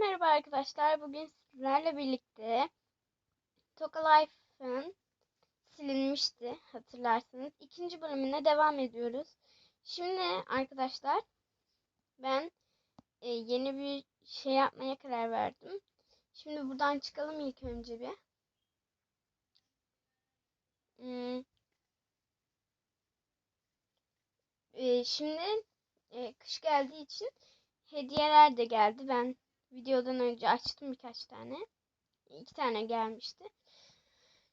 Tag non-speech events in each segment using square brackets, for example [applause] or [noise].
merhaba arkadaşlar. Bugün sizlerle birlikte Toka Life'ın silinmişti hatırlarsanız. ikinci bölümüne devam ediyoruz. Şimdi arkadaşlar ben e, yeni bir şey yapmaya karar verdim. Şimdi buradan çıkalım ilk önce bir. Hmm. E, şimdi e, kış geldiği için hediyeler de geldi. Ben videodan önce açtım birkaç tane. İki tane gelmişti.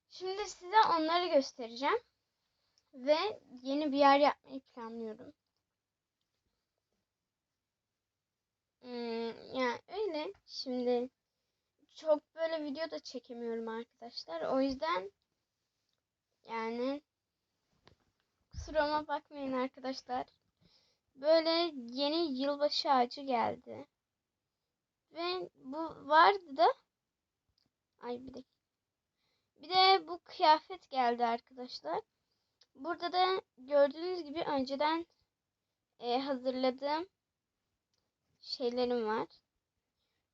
Şimdi size onları göstereceğim. Ve yeni bir yer yapmayı planlıyorum. Hmm, yani öyle. Şimdi çok böyle video da çekemiyorum arkadaşlar. O yüzden yani kusuruma bakmayın arkadaşlar. Böyle yeni yılbaşı ağacı geldi. Ve bu vardı da ay bir dakika. Bir de bu kıyafet geldi arkadaşlar. Burada da gördüğünüz gibi önceden e, hazırladığım şeylerim var.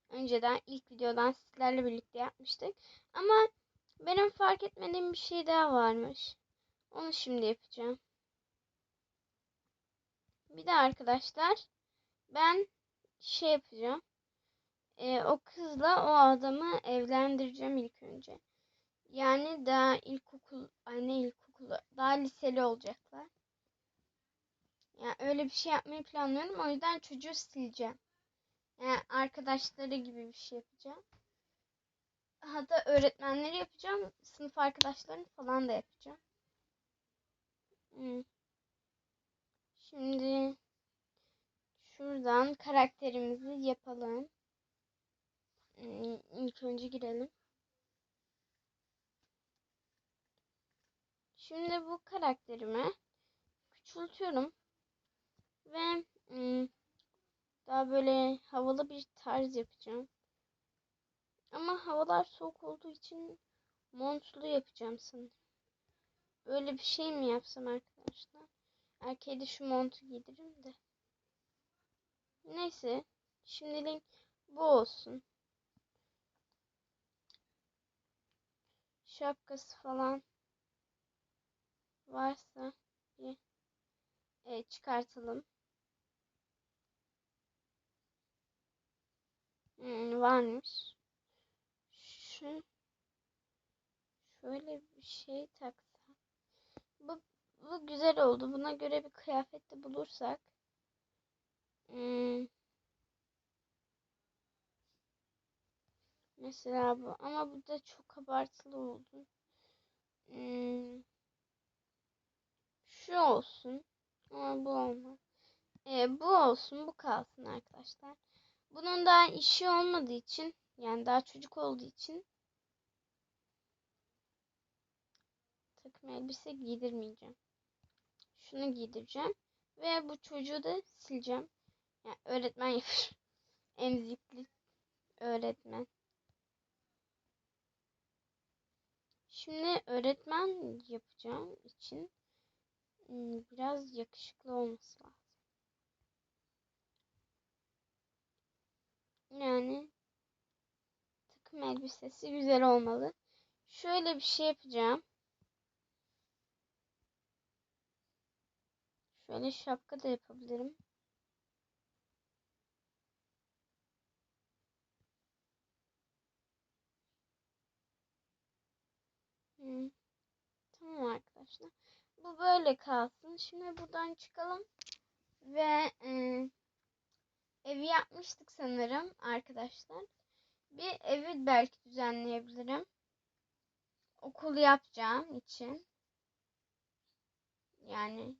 Önceden ilk videodan sizlerle birlikte yapmıştık. Ama benim fark etmediğim bir şey daha varmış. Onu şimdi yapacağım. Bir de arkadaşlar ben şey yapacağım. E, o kızla o adamı evlendireceğim ilk önce. Yani daha ilkokul, anne ilkokulu, daha liseli olacaklar. Yani öyle bir şey yapmayı planlıyorum. O yüzden çocuğu sileceğim. Yani arkadaşları gibi bir şey yapacağım. Hatta öğretmenleri yapacağım. Sınıf arkadaşlarını falan da yapacağım. Şimdi şuradan karakterimizi yapalım. Hmm, ilk önce girelim. Şimdi bu karakterimi küçültüyorum. Ve hmm, daha böyle havalı bir tarz yapacağım. Ama havalar soğuk olduğu için montlu yapacağım sanırım. Böyle bir şey mi yapsam arkadaşlar? Erkeğe de şu montu giydiririm de. Neyse. Şimdilik bu olsun. Şapkası falan varsa bir e, çıkartalım. Hmm, varmış. Şu şöyle bir şey taksam. Bu bu güzel oldu. Buna göre bir kıyafet de bulursak. Hmm. Mesela bu. Ama bu da çok abartılı oldu. Hmm. Şu olsun. Ama bu olmaz. Ee, bu olsun. Bu kalsın arkadaşlar. Bunun daha işi olmadığı için yani daha çocuk olduğu için takım elbise giydirmeyeceğim. Şunu giydireceğim. Ve bu çocuğu da sileceğim. Yani öğretmen yapar. [laughs] Emzikli öğretmen. Şimdi öğretmen yapacağım için ıı, biraz yakışıklı olması lazım. Yani takım elbisesi güzel olmalı. Şöyle bir şey yapacağım. Şöyle şapka da yapabilirim. Tamam arkadaşlar. Bu böyle kalsın. Şimdi buradan çıkalım. Ve e, evi yapmıştık sanırım arkadaşlar. Bir evi belki düzenleyebilirim. Okul yapacağım için. Yani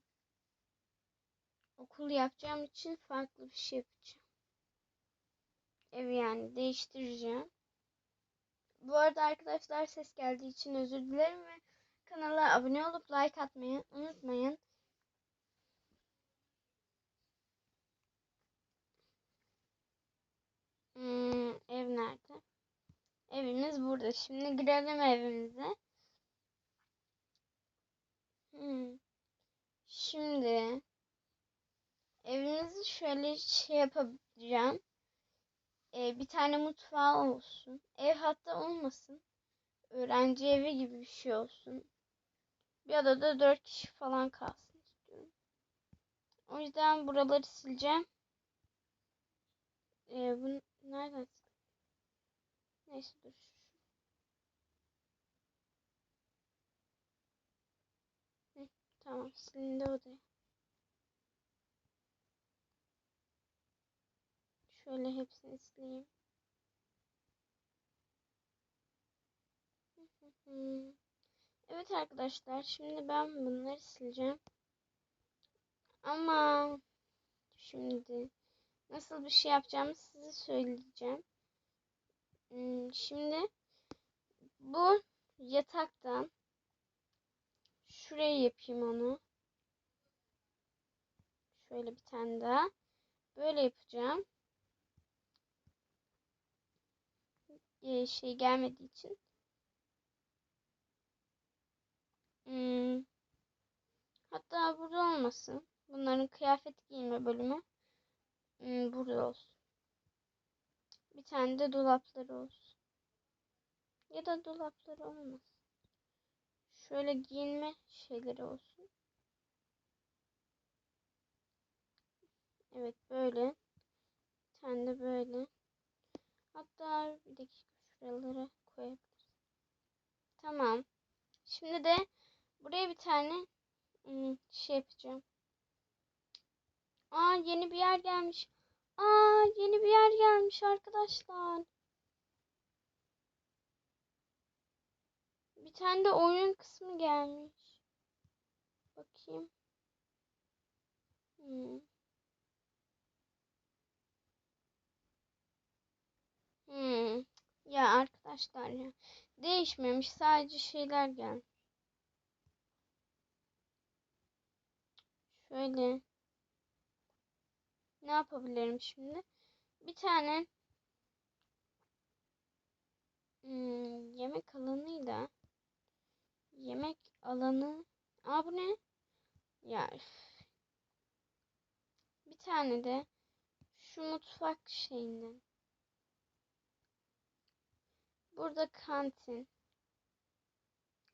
okul yapacağım için farklı bir şey yapacağım. Evi yani değiştireceğim. Bu arada arkadaşlar ses geldiği için özür dilerim ve kanala abone olup like atmayı unutmayın. Hmm, ev nerede? Evimiz burada. Şimdi girelim evimize. Hmm. Şimdi evimizi şöyle şey yapacağım. E, bir tane mutfağı olsun. Ev hatta olmasın. Öğrenci evi gibi bir şey olsun. Bir odada dört kişi falan kalsın istiyorum. O yüzden buraları sileceğim. E, bu nereden sil- Neyse dur. Tamam silindi odaya. Şöyle hepsini sileyim. Evet arkadaşlar şimdi ben bunları sileceğim. Ama şimdi nasıl bir şey yapacağımı size söyleyeceğim. Hmm, Şimdi bu yataktan şuraya yapayım onu. Şöyle bir tane daha. Böyle yapacağım. Ee, şey gelmediği için. Hmm. Hatta burada olmasın. Bunların kıyafet giyme bölümü hmm, burada olsun. Bir tane de dolapları olsun. Ya da dolapları olmaz. Şöyle giyinme şeyleri olsun. Evet böyle. Bir tane de böyle. Hatta bir dakika şuralara koyabiliriz. Tamam. Şimdi de buraya bir tane hmm, şey yapacağım. Aa yeni bir yer gelmiş. Aa yeni bir yer gelmiş arkadaşlar. Bir tane de oyun kısmı gelmiş. Bakayım. Hmm. Hmm. Ya arkadaşlar ya. Değişmemiş. Sadece şeyler gelmiş. Şöyle. Ne yapabilirim şimdi? Bir tane hmm, yemek alanıyla yemek alanı. Aa bu ne? Ya. Bir tane de şu mutfak şeyinden. Burada kantin.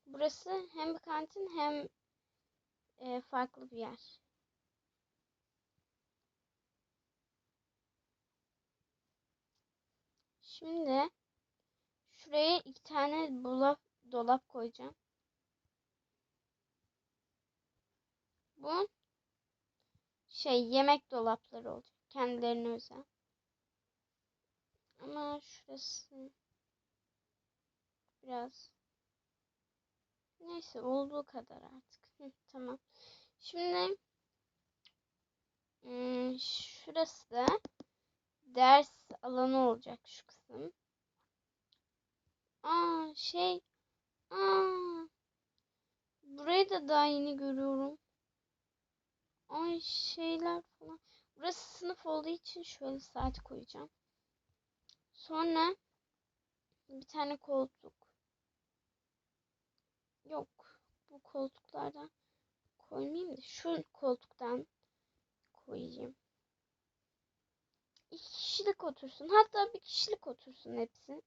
Burası hem kantin hem e, farklı bir yer. Şimdi şuraya iki tane dolap, dolap koyacağım. Bu şey yemek dolapları olacak. Kendilerine özel. Ama şurası biraz neyse olduğu kadar artık. Hı, tamam. Şimdi hmm, şurası da ders alanı olacak şu kısım. Aa şey aa burayı da daha yeni görüyorum. Ay şeyler falan. Burası sınıf olduğu için şöyle saat koyacağım. Sonra bir tane koltuk. Yok. Bu koltuklardan koymayayım da şu koltuktan koyayım. İki kişilik otursun. Hatta bir kişilik otursun hepsi.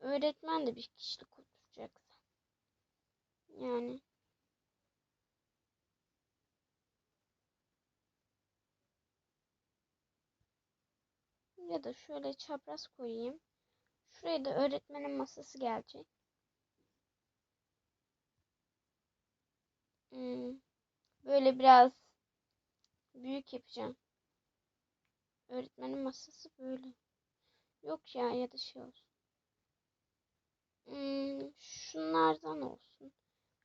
Öğretmen de bir kişilik oturacak. Yani. Ya da şöyle çapraz koyayım. Şuraya da öğretmenin masası gelecek. Hmm. Böyle biraz büyük yapacağım. Öğretmenin masası böyle. Yok ya ya da şey olsun. Hmm, şunlardan olsun.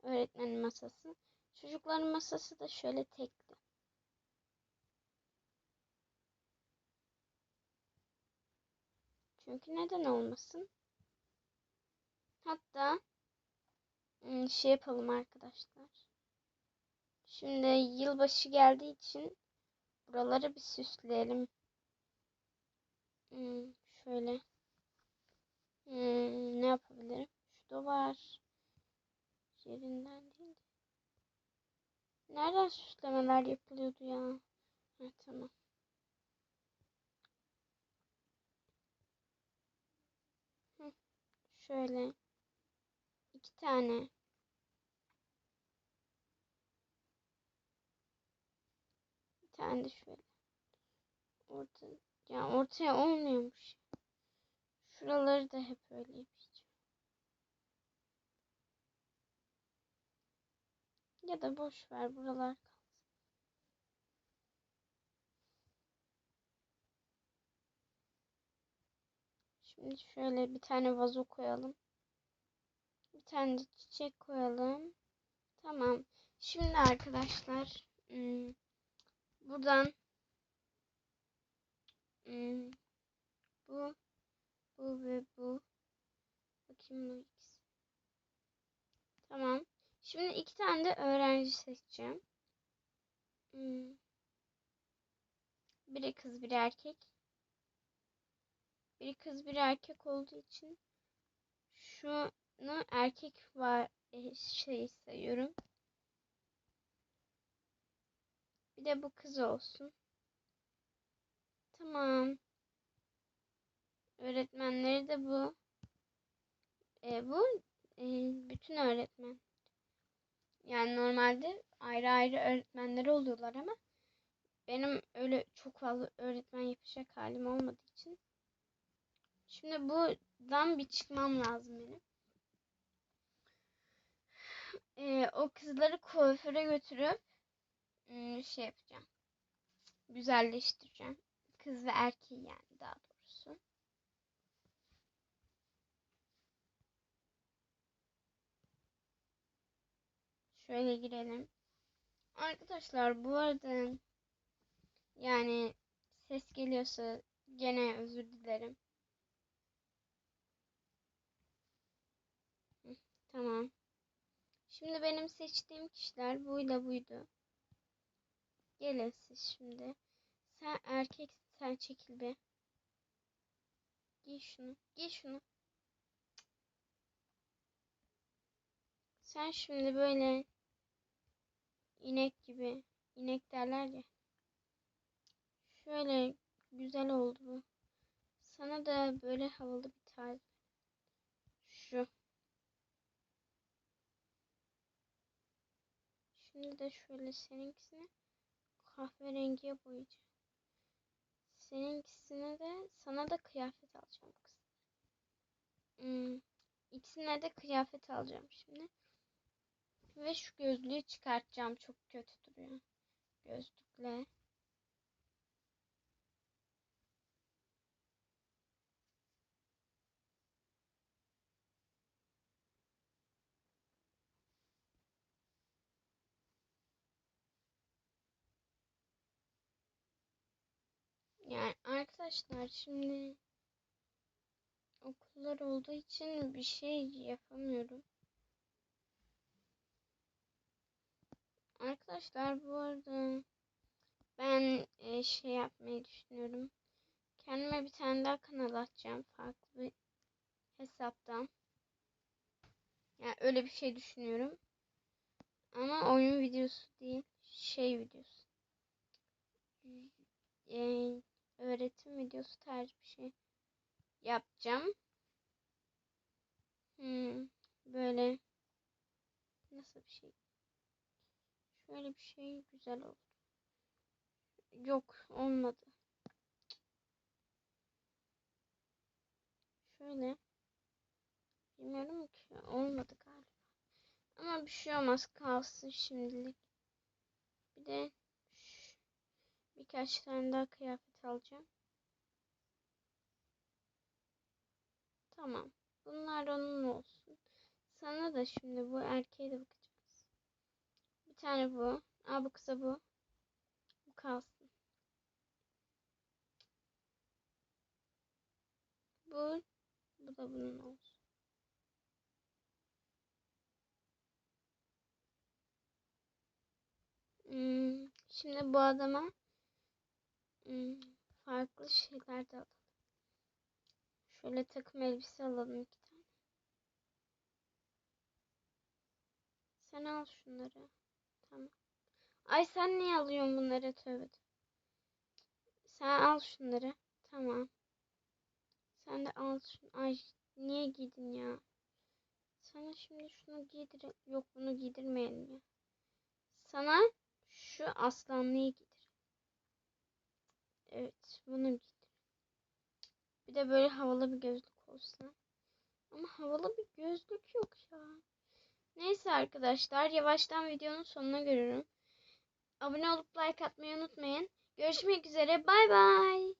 Öğretmenin masası. Çocukların masası da şöyle tekli. Çünkü neden olmasın? Hatta hmm, şey yapalım arkadaşlar. Şimdi yılbaşı geldiği için buraları bir süsleyelim. Hmm, şöyle. Hmm, ne yapabilirim? Şu da var. Yerinden değil. Nereden süslemeler yapılıyordu ya? Ha, tamam. Hı, şöyle. iki tane Tane de şöyle. Orta, ya ortaya olmuyormuş. Şuraları da hep öyle yapacağım. Ya da boş ver buralar kalsın. Şimdi şöyle bir tane vazo koyalım. Bir tane de çiçek koyalım. Tamam. Şimdi arkadaşlar hmm, buradan hmm, bu bu ve bu bakayım bu ikisi. Tamam. Şimdi iki tane de öğrenci seçeceğim. Hmm. Biri kız, biri erkek. Biri kız, biri erkek olduğu için şunu erkek var e, şey sayıyorum. Bir de bu kız olsun. Tamam. Öğretmenleri de bu. E, bu e, bütün öğretmen. Yani normalde ayrı ayrı öğretmenleri oluyorlar ama benim öyle çok fazla öğretmen yapacak halim olmadığı için şimdi buradan bir çıkmam lazım benim. Ee, o kızları kuaföre götürüp şey yapacağım. Güzelleştireceğim. Kız ve erkeği yani daha doğrusu. Şöyle girelim. Arkadaşlar bu arada yani ses geliyorsa gene özür dilerim. Tamam. Şimdi benim seçtiğim kişiler buyla buydu. Gelin siz şimdi. Sen erkeksin sen çekil be. Giy şunu. Giy şunu. Sen şimdi böyle inek gibi. inek derler ya. Şöyle güzel oldu bu. Sana da böyle havalı bir tarz. Şu. Şimdi de şöyle seninkisini kahverengiye boyayacağım. Seninkisine de sana da kıyafet alacağım kız. Hmm. İkisine de kıyafet alacağım şimdi. Ve şu gözlüğü çıkartacağım. Çok kötü duruyor. Gözlükle. Yani arkadaşlar şimdi okullar olduğu için bir şey yapamıyorum. Arkadaşlar bu arada ben e, şey yapmayı düşünüyorum. Kendime bir tane daha kanal açacağım farklı bir hesaptan. Yani öyle bir şey düşünüyorum. Ama oyun videosu değil, şey videosu. E, öğretim videosu tarzı bir şey yapacağım. Hmm, böyle nasıl bir şey? Şöyle bir şey güzel oldu. Yok olmadı. Şöyle. Bilmiyorum ki olmadı galiba. Ama bir şey olmaz kalsın şimdilik. Bir de birkaç tane daha kıyafet alacağım. Tamam. Bunlar onun olsun. Sana da şimdi bu erkeğe de bakacağız. Bir tane bu. Aa bu kısa bu. Bu kalsın. Bu. Bu da bunun olsun. Hmm, şimdi bu adama hmm, farklı şeyler de alalım. Şöyle takım elbise alalım iki tane. Sen al şunları. Tamam. Ay sen niye alıyorsun bunları tövbe. Sen al şunları. Tamam. Sen de al şunu. Ay Niye giydin ya? Sana şimdi şunu giydir. Yok bunu giydirmeyelim ya. Sana şu aslanlıyı giydir. Evet bunu giydir. Bir de böyle havalı bir gözlük olsa. Ama havalı bir gözlük yok ya. Neyse arkadaşlar yavaştan videonun sonuna geliyorum. Abone olup like atmayı unutmayın. Görüşmek üzere. Bay bay.